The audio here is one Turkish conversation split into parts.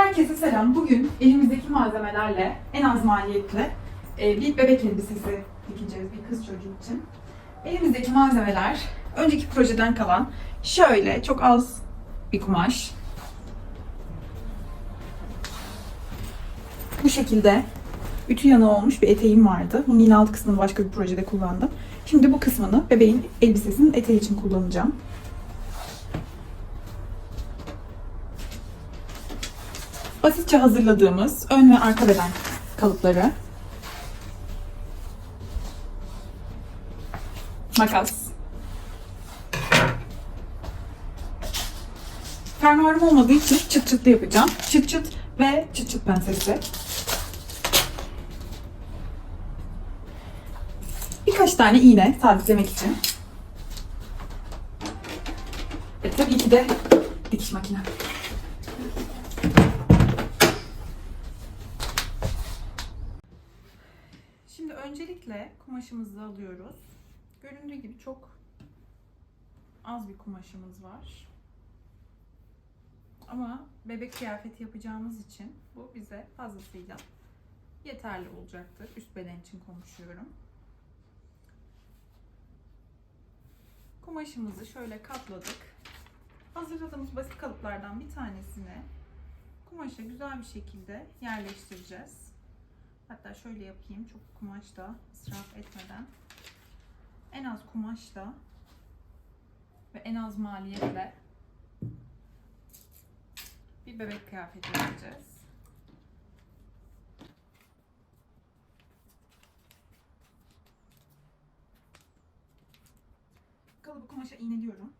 Herkese selam. Bugün elimizdeki malzemelerle en az maliyetle e, bir bebek elbisesi dikeceğiz bir kız çocuğu için. Elimizdeki malzemeler önceki projeden kalan şöyle çok az bir kumaş. Bu şekilde ütü yanı olmuş bir eteğim vardı. Bunun yine alt kısmını başka bir projede kullandım. Şimdi bu kısmını bebeğin elbisesinin eteği için kullanacağım. Basitçe hazırladığımız ön ve arka beden kalıpları. Makas. Fermuarım olmadığı için çıt çıtlı yapacağım. Çıt çıt ve çıt çıt pensesi. Birkaç tane iğne sabitlemek için. Ve tabii ki de dikiş makinem. Şimdi öncelikle kumaşımızı alıyoruz. Göründüğü gibi çok az bir kumaşımız var. Ama bebek kıyafeti yapacağımız için bu bize fazlasıyla yeterli olacaktır. Üst beden için konuşuyorum. Kumaşımızı şöyle katladık. Hazırladığımız basit kalıplardan bir tanesini kumaşa güzel bir şekilde yerleştireceğiz. Hatta şöyle yapayım çok kumaş da israf etmeden. En az kumaşla ve en az maliyetle bir bebek kıyafeti yapacağız. Kalıbı kumaşa iğneliyorum.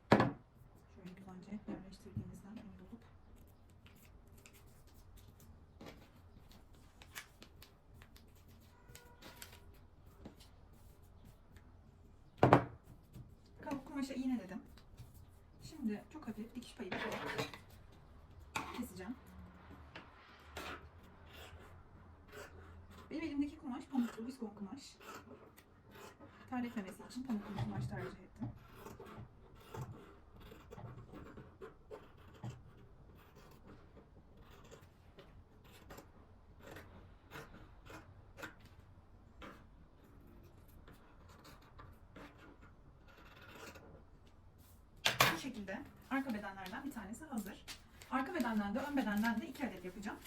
Şöyle güzelce yerleştirdiğimizden emin olup. Kalıp kumaşa iğneledim. Şimdi çok hafif dikiş payı keseceğim. Benim elimdeki kumaş pamuklu viskon kumaş. Terletmemesi için pamuklu kumaş tercih ettim. Bu şekilde arka bedenlerden bir tanesi hazır. Arka bedenden de ön bedenden de iki adet yapacağım.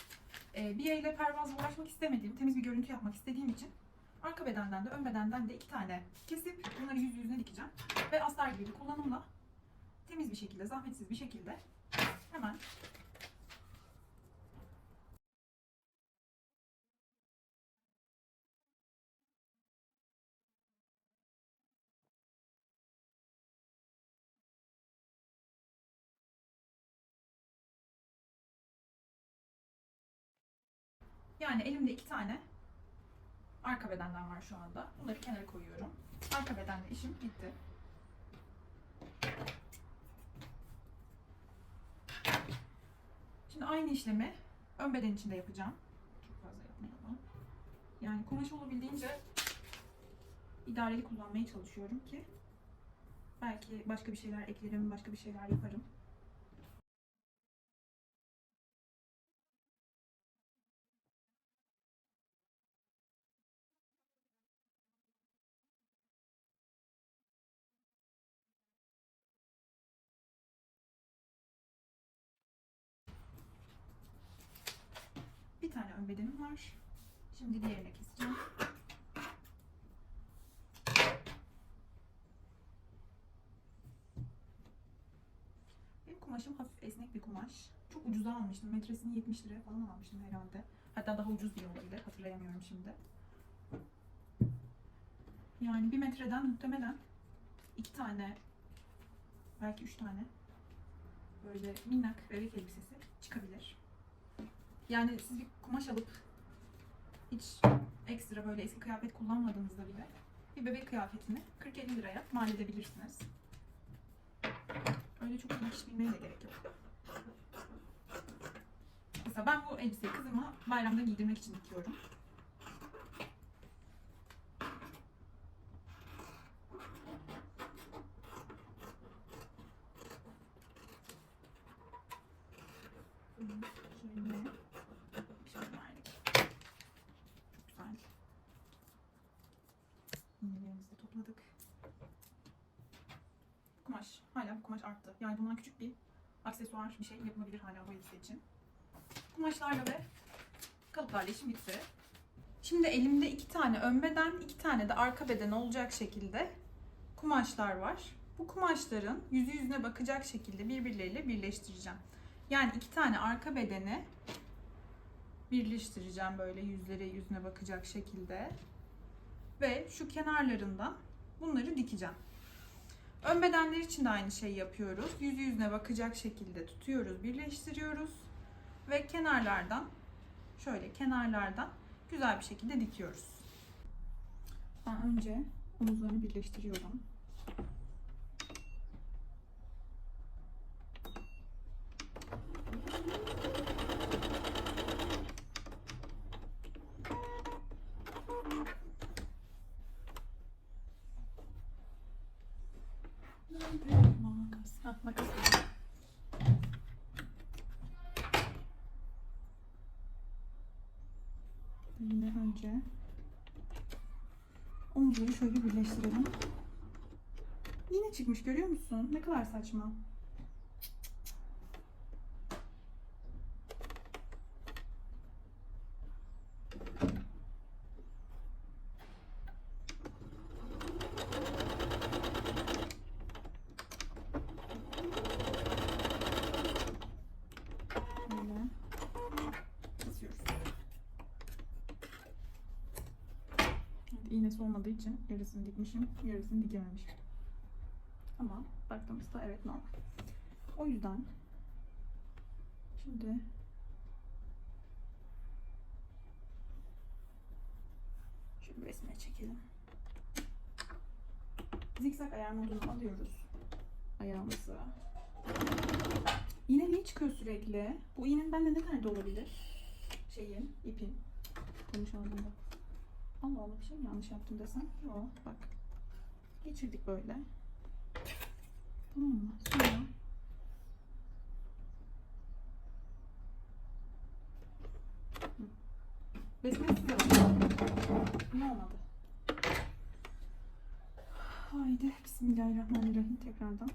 Ee, bir ile pervazla uğraşmak istemediğim, temiz bir görüntü yapmak istediğim için arka bedenden de ön bedenden de iki tane kesip bunları yüz yüzüne dikeceğim. Ve astar gibi bir kullanımla temiz bir şekilde, zahmetsiz bir şekilde hemen Yani elimde iki tane arka bedenden var şu anda. Bunları kenara koyuyorum. Arka bedenle işim bitti. Şimdi aynı işlemi ön beden için de yapacağım. Çok fazla yapmayalım. Yani kumaş olabildiğince idareli kullanmaya çalışıyorum ki belki başka bir şeyler eklerim, başka bir şeyler yaparım. Var. Şimdi diğerini keseceğim. Benim kumaşım hafif esnek bir kumaş. Çok ucuza almıştım. Metresini 70 liraya falan almıştım herhalde. Hatta daha ucuz bile olabilir. Hatırlayamıyorum şimdi. Yani bir metreden muhtemelen iki tane belki üç tane böyle minnak bebek elbisesi çıkabilir. Yani siz bir kumaş alıp hiç ekstra böyle eski kıyafet kullanmadığınızda bile bir bebek kıyafetini 40-50 liraya mal edebilirsiniz. Öyle çok dikiş bilmeye de gerek yok. Mesela ben bu elbiseyi kızıma bayramda giydirmek için dikiyorum. topladık. Kumaş. Hala bu kumaş arttı. Yani bundan küçük bir aksesuar bir şey yapılabilir hala bu elbise için. Kumaşlarla ve kalıplarla işim bitti. Şimdi elimde iki tane ön beden, iki tane de arka beden olacak şekilde kumaşlar var. Bu kumaşların yüzü yüzüne bakacak şekilde birbirleriyle birleştireceğim. Yani iki tane arka bedeni birleştireceğim böyle yüzlere yüzüne bakacak şekilde. Ve şu kenarlarından bunları dikeceğim. Ön bedenler için de aynı şeyi yapıyoruz. Yüzü yüzüne bakacak şekilde tutuyoruz, birleştiriyoruz. Ve kenarlardan şöyle kenarlardan güzel bir şekilde dikiyoruz. Ben önce omuzlarını birleştiriyorum. Makas. Ha, makas. Yine önce omuzları şöyle birleştirelim. Yine çıkmış görüyor musun? Ne kadar saçma. Böyle kesiyoruz. Evet, iğnesi olmadığı için yarısını dikmişim, yarısını dikememişim. Ama baktığımızda evet normal. O yüzden şimdi şöyle resmine çekelim. Zikzak ayar modunu alıyoruz. Ayağımızı. İğne niye çıkıyor sürekli? Bu iğnenin bende ne nerede olabilir? Şeyin, ipin. Konuşamadım da. Allah Allah bir şey mi yanlış yaptım desem? Yok bak. Geçirdik böyle. Tamam mı? Sonra. Besmelesiz yapalım. Ne olmadı? Haydi Bismillahirrahmanirrahim tekrardan.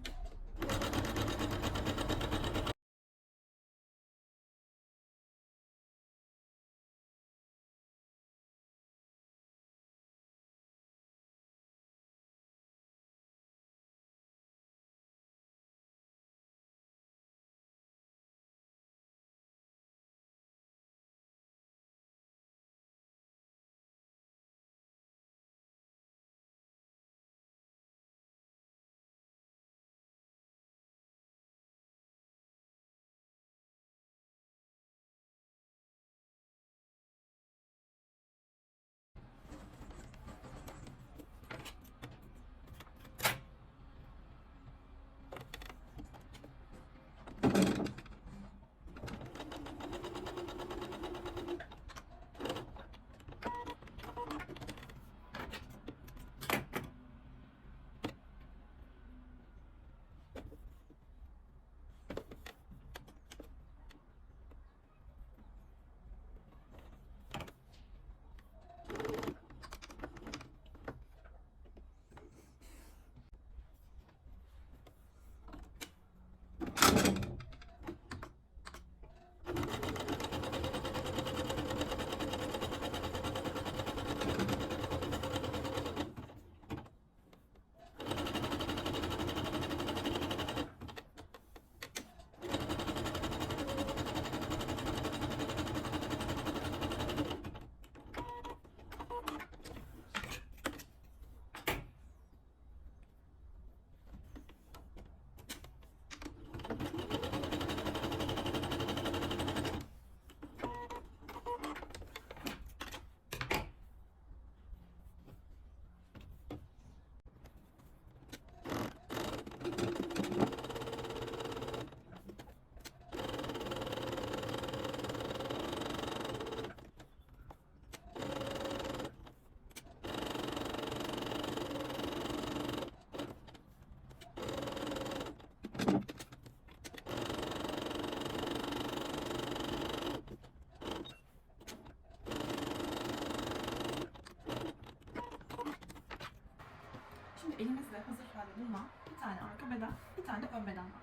Elimizde hazır halde bulunan bir tane arka beden, bir tane de ön beden var.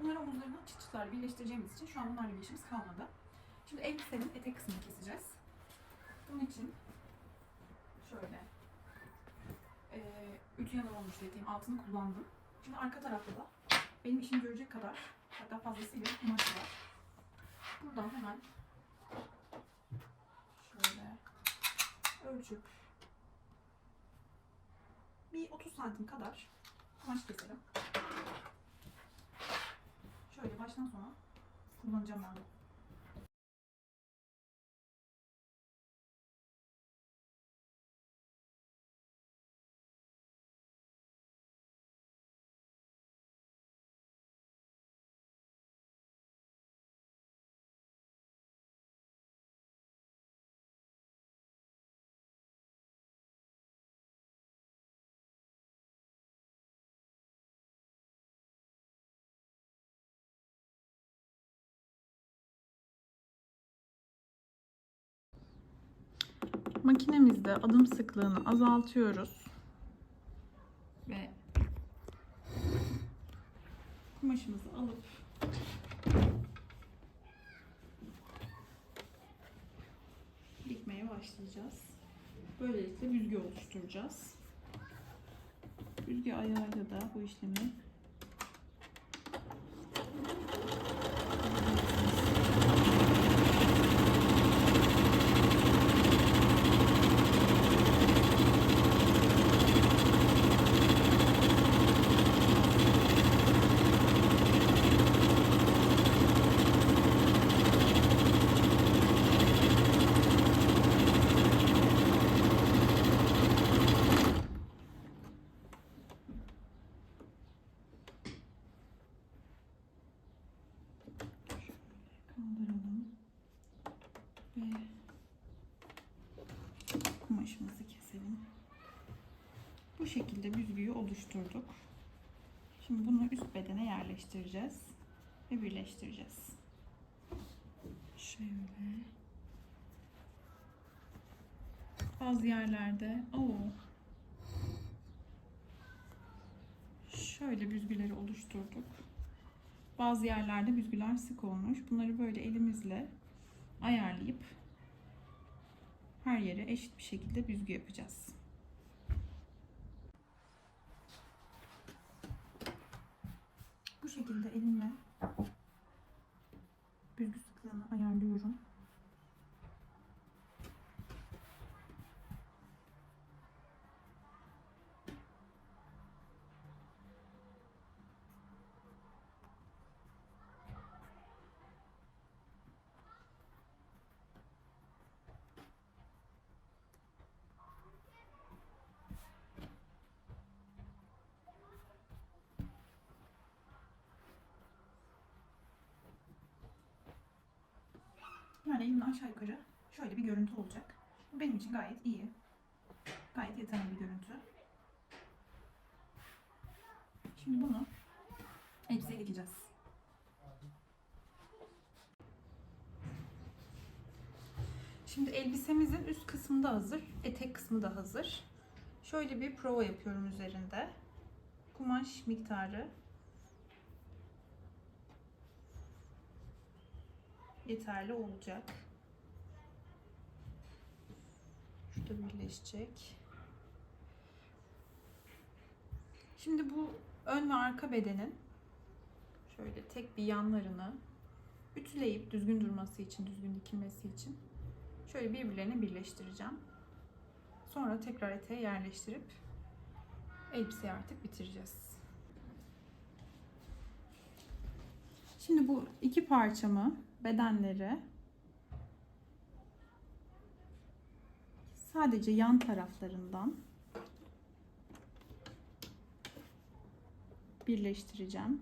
Bunları omuzlarına çıt çıtlarla birleştireceğimiz için şu an bunlarla bir işimiz kalmadı. Şimdi elbisenin etek kısmını keseceğiz. Bunun için şöyle eee ütü yanı olmuş dediğim altını kullandım. Şimdi arka tarafta da benim işimi görecek kadar hatta fazlasıyla kumaş var. Buradan hemen şöyle ölçüp bir 30 santim kadar kumaş keselim. Şöyle baştan sona kullanacağım ben bunu. Makinemizde adım sıklığını azaltıyoruz. Ve kumaşımızı alıp dikmeye başlayacağız. Böylelikle büzgü oluşturacağız. Büzgü ayağıyla da bu işlemi ve kumaşımızı keselim. Bu şekilde büzgüyü oluşturduk. Şimdi bunu üst bedene yerleştireceğiz ve birleştireceğiz. Şöyle. Bazı yerlerde o şöyle büzgüleri oluşturduk. Bazı yerlerde büzgüler sık olmuş. Bunları böyle elimizle ayarlayıp her yere eşit bir şekilde büzgü yapacağız. Bu şekilde elimle büzgü sıklığını ayarlıyorum. Yani elimle aşağı yukarı şöyle bir görüntü olacak. Bu benim için gayet iyi. Gayet yeterli bir görüntü. Şimdi bunu elbiseye dikeceğiz. Şimdi elbisemizin üst kısmı da hazır. Etek kısmı da hazır. Şöyle bir prova yapıyorum üzerinde. Kumaş miktarı yeterli olacak. Şurada birleşecek. Şimdi bu ön ve arka bedenin şöyle tek bir yanlarını ütüleyip düzgün durması için, düzgün dikilmesi için şöyle birbirlerine birleştireceğim. Sonra tekrar eteğe yerleştirip elbiseyi artık bitireceğiz. Şimdi bu iki parçamı bedenleri sadece yan taraflarından birleştireceğim.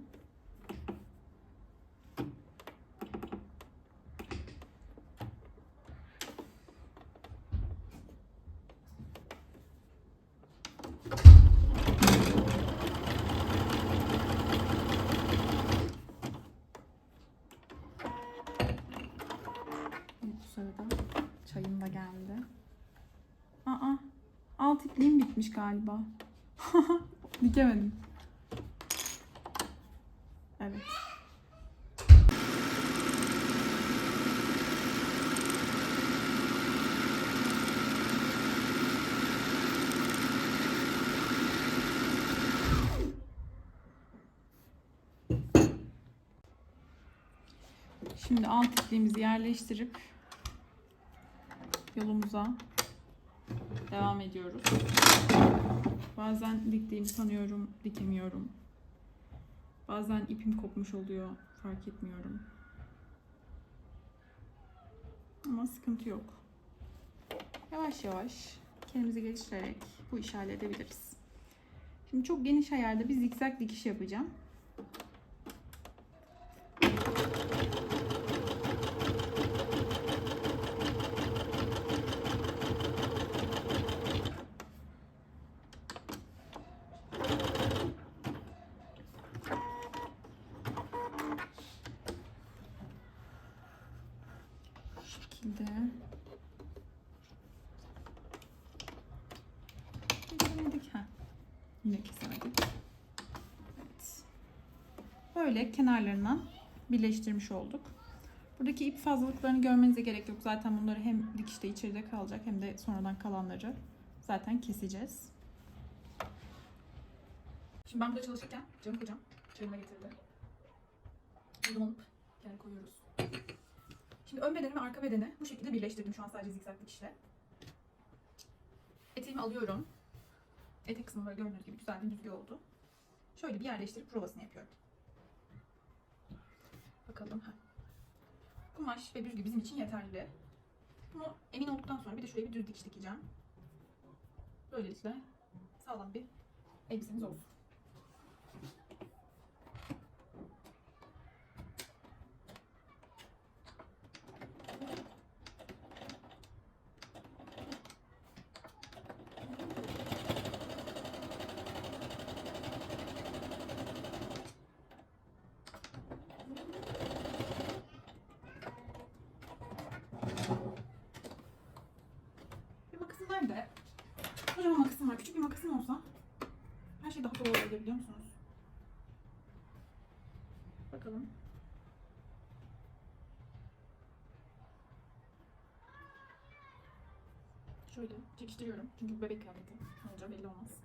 Bu sırada çayım da geldi. Aa, alt ipliğim bitmiş galiba. Dikemedim. Evet. Şimdi alt ipliğimizi yerleştirip yolumuza devam ediyoruz. Bazen diktiğimi sanıyorum, dikemiyorum. Bazen ipim kopmuş oluyor, fark etmiyorum. Ama sıkıntı yok. Yavaş yavaş kendimizi geliştirerek bu işi halledebiliriz. Şimdi çok geniş ayarda bir zikzak dikiş yapacağım. Bu şekilde. Kesemedik ha. Yine kesemedik. Evet. Böyle kenarlarından birleştirmiş olduk. Buradaki ip fazlalıklarını görmenize gerek yok. Zaten bunları hem dikişte içeride kalacak hem de sonradan kalanları zaten keseceğiz. Şimdi ben burada çalışırken canım kocam çayıma getirdi. Bunu alıp gel koyuyoruz. Şimdi ön bedeni ve arka bedeni bu şekilde birleştirdim şu an sadece zikzak dikişle. Eteğimi alıyorum. Etek kısmı böyle gördüğünüz gibi güzel bir düzgü oldu. Şöyle bir yerleştirip provasını yapıyorum. Bakalım. Kumaş ve büzgü bizim için yeterli. Bunu emin olduktan sonra bir de şuraya bir düz dikiş dikeceğim. Böylelikle sağlam bir elbisemiz olsun. Bir makasım nerede? Kocaman makasım var. Küçük bir makasım olsa her şey daha kolay olabilir biliyor musunuz? Bakalım. Şöyle çekiştiriyorum. Çünkü bebek kıyafeti. Olacağı belli olmaz.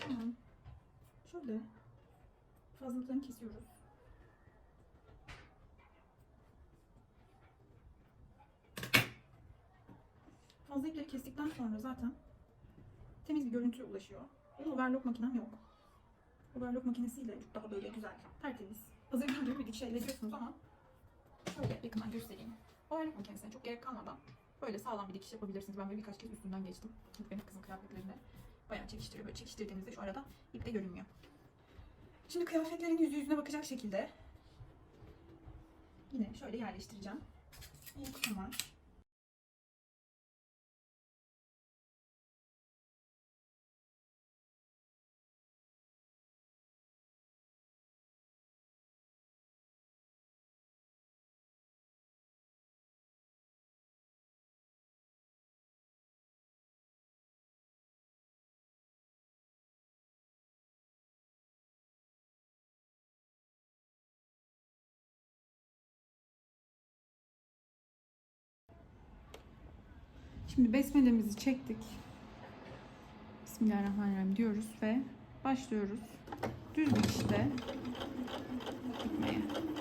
Tamam. Şöyle fazlalıklarını kesiyoruz. Fazla ipleri kestikten sonra zaten temiz bir görüntü ulaşıyor. Benim overlock makinem yok. Overlock makinesiyle çok daha böyle güzel, tertemiz. Hazır dikiş elde ediyorsunuz ama şöyle yakından göstereyim. Overlock makinesine çok gerek kalmadan böyle sağlam bir dikiş yapabilirsiniz. Ben böyle birkaç kez üstünden geçtim. Çünkü benim kızın kıyafetlerine bayağı çekiştiriyor. Böyle çekiştirdiğinizde şu arada ip de görünmüyor. Şimdi kıyafetlerin yüzü yüzüne bakacak şekilde yine şöyle yerleştireceğim. İlk kumaş. Şimdi besmelemizi çektik. Bismillahirrahmanirrahim diyoruz ve başlıyoruz. Düz dikişte dikmeye.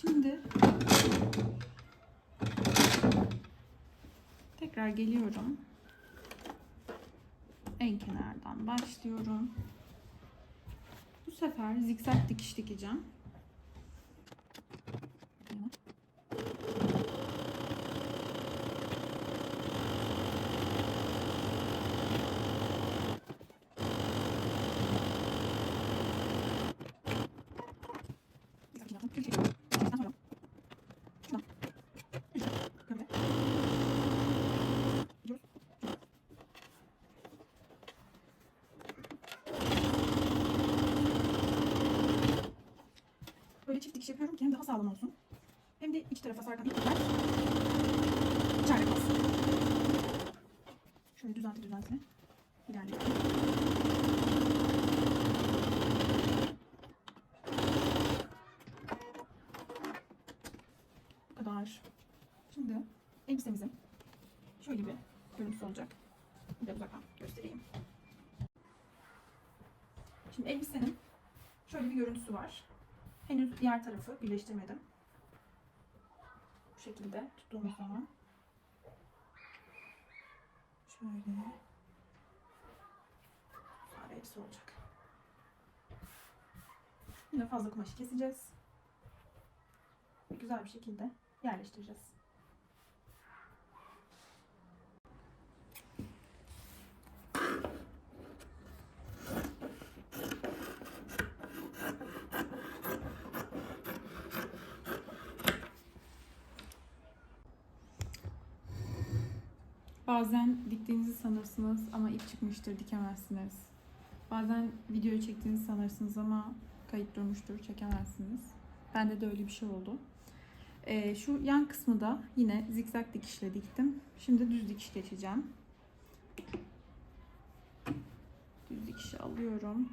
Şimdi tekrar geliyorum. en kenardan başlıyorum. Bu sefer zikzak dikiş dikeceğim. Böyle çift dikiş yapıyorum ki hem daha sağlam olsun. Hem de iki tarafa sarkan iplikler içeride kalsın. Şöyle düzelti düzelti ilerliyorum. Bu kadar. Şimdi elbisemizin şöyle bir görüntüsü olacak. Bir de uzaktan göstereyim. Şimdi elbisenin şöyle bir görüntüsü var. Henüz diğer tarafı birleştirmedim. Bu şekilde tuttuğumuz zaman. Şöyle. Sade elbise olacak. Yine fazla kumaşı keseceğiz. Güzel bir şekilde yerleştireceğiz. Bazen diktiğinizi sanırsınız ama ip çıkmıştır dikemezsiniz. Bazen videoyu çektiğinizi sanırsınız ama kayıt durmuştur çekemezsiniz. Bende de öyle bir şey oldu. Ee, şu yan kısmı da yine zikzak dikişle diktim. Şimdi düz dikiş geçeceğim. Düz dikişi alıyorum.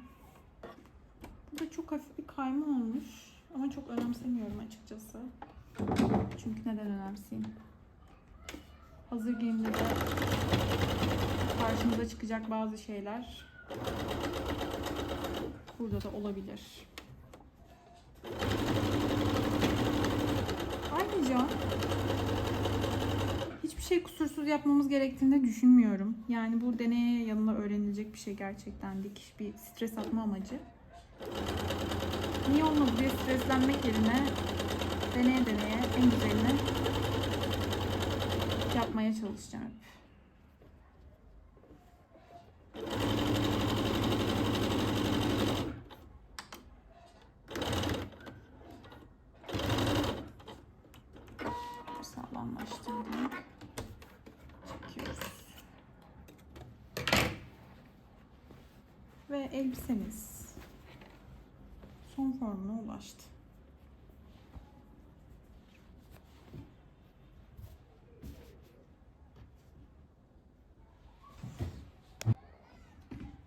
Burada çok hafif bir kayma olmuş ama çok önemsemiyorum açıkçası. Çünkü neden önemseyeyim? Hazır giyimde de karşımıza çıkacak bazı şeyler burada da olabilir. Ayrıca hiçbir şey kusursuz yapmamız gerektiğini düşünmüyorum. Yani bu deneye yanına öğrenilecek bir şey gerçekten dikiş bir stres atma amacı. Niye olmadı diye streslenmek yerine deneye deneye en güzelini yapmaya çalışacağım. Sağlamlaştırdım. Çekiyoruz. Ve elbisemiz son formuna ulaştı.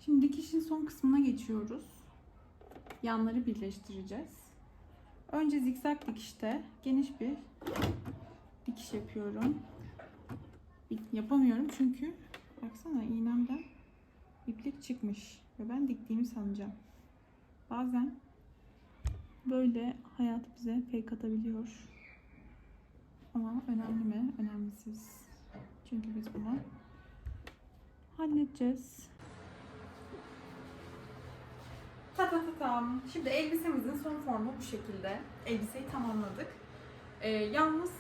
Şimdi dikişin son kısmına geçiyoruz. Yanları birleştireceğiz. Önce zikzak dikişte geniş bir dikiş yapıyorum. Yapamıyorum çünkü baksana iğnemden iplik çıkmış ve ben diktiğimi sanacağım. Bazen böyle hayat bize pek atabiliyor. Ama önemli mi? Önemlisiz. Çünkü biz bunu halledeceğiz. Ta ta ta tam. Şimdi elbisemizin son formu bu şekilde. Elbiseyi tamamladık. Ee, yalnız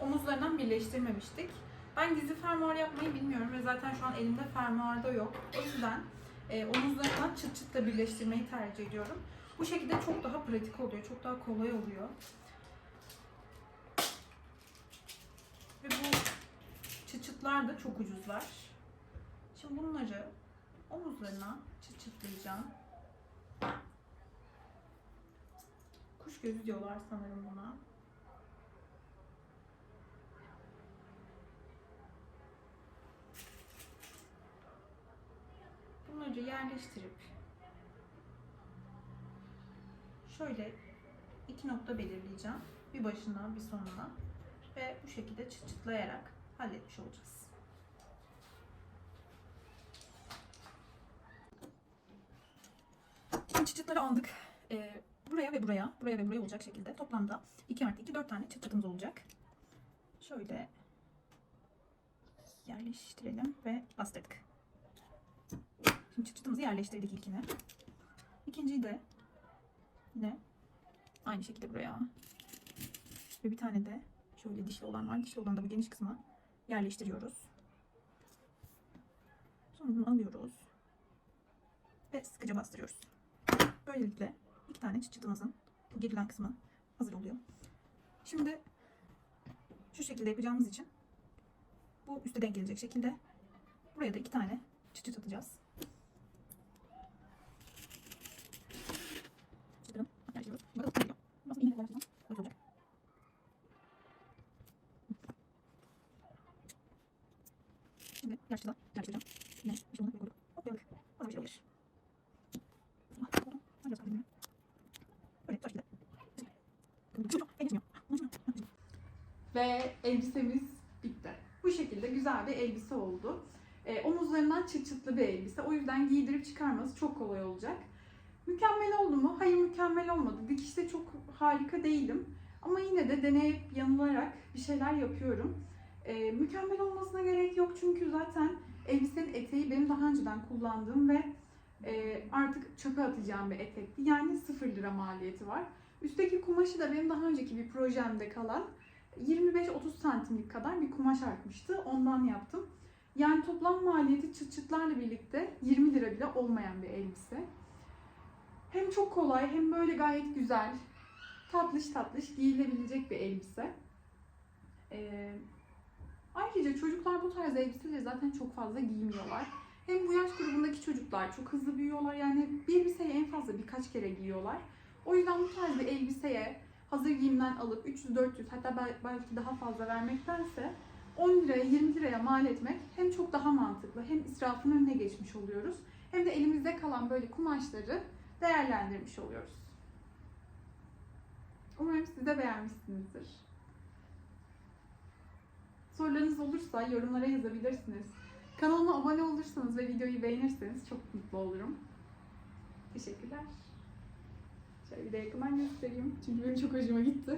omuzlarından birleştirmemiştik. Ben gizli fermuar yapmayı bilmiyorum ve zaten şu an elimde fermuar da yok. O yüzden e, omuzlarından çıt çıtla birleştirmeyi tercih ediyorum. Bu şekilde çok daha pratik oluyor, çok daha kolay oluyor. Ve bu çıt çıtlar da çok ucuzlar. Şimdi bunları omuzlarına çıt çıtlayacağım. Kuş gözü diyorlar sanırım buna. Bunları yerleştirip şöyle iki nokta belirleyeceğim. Bir başına bir sonuna ve bu şekilde çıt çıtlayarak halletmiş olacağız. Şimdi çıt çıtları aldık. Ee, buraya ve buraya, buraya ve buraya olacak şekilde toplamda 2 artı 2 4 tane çıt çıtımız olacak. Şöyle yerleştirelim ve bastırdık. Şimdi çıt çıtımızı yerleştirdik ilkini. İkinciyi de yine aynı şekilde buraya. Ve bir tane de şöyle dişli olan var. Dişli olan da bu geniş kısma yerleştiriyoruz. Sonra bunu alıyoruz. Ve sıkıca bastırıyoruz. Böylelikle iki tane çıt çıtımızın bu gerilen kısmı hazır oluyor. Şimdi şu şekilde yapacağımız için bu üste denk gelecek şekilde buraya da iki tane çıt çıt atacağız. Çıtırın yerleştiriyoruz. Bakalım ne geliyor. Nasıl iğne yerleştireceğim. Böyle olacak. Şimdi yaşlıda yerleştireceğim. Yine işte bunu koyduk. Hop yandık. Bana bir şey olabilir. Ah, pardon. Hadi yapalım yine. Böyle taş gibi. Çok çok. En içmiyor. Ve elbisemiz bitti. Bu şekilde güzel bir elbise oldu. Ee, omuzlarından çıt bir elbise. O yüzden giydirip çıkarması çok kolay olacak. Mükemmel oldu mu? Hayır mükemmel olmadı. Dikişte çok harika değilim. Ama yine de deneyip yanılarak bir şeyler yapıyorum. Ee, mükemmel olmasına gerek yok çünkü zaten elbisenin eteği benim daha önceden kullandığım ve e, artık çöpe atacağım bir etekti. Yani 0 lira maliyeti var. Üstteki kumaşı da benim daha önceki bir projemde kalan 25-30 santimlik kadar bir kumaş artmıştı. Ondan yaptım. Yani toplam maliyeti çıt çıtlarla birlikte 20 lira bile olmayan bir elbise. Hem çok kolay hem böyle gayet güzel, tatlış tatlış giyilebilecek bir elbise. Ee, ayrıca çocuklar bu tarz elbiseleri zaten çok fazla giymiyorlar. Hem bu yaş grubundaki çocuklar çok hızlı büyüyorlar. Yani bir elbiseyi en fazla birkaç kere giyiyorlar. O yüzden bu tarz bir elbiseye hazır giyimden alıp 300-400 hatta bel- belki daha fazla vermektense 10 liraya 20 liraya mal etmek hem çok daha mantıklı hem israfın önüne geçmiş oluyoruz hem de elimizde kalan böyle kumaşları değerlendirmiş oluyoruz. Umarım siz de beğenmişsinizdir. Sorularınız olursa yorumlara yazabilirsiniz. Kanalıma abone olursanız ve videoyu beğenirseniz çok mutlu olurum. Teşekkürler. Şöyle bir de yakından göstereyim. Çünkü benim çok hoşuma gitti.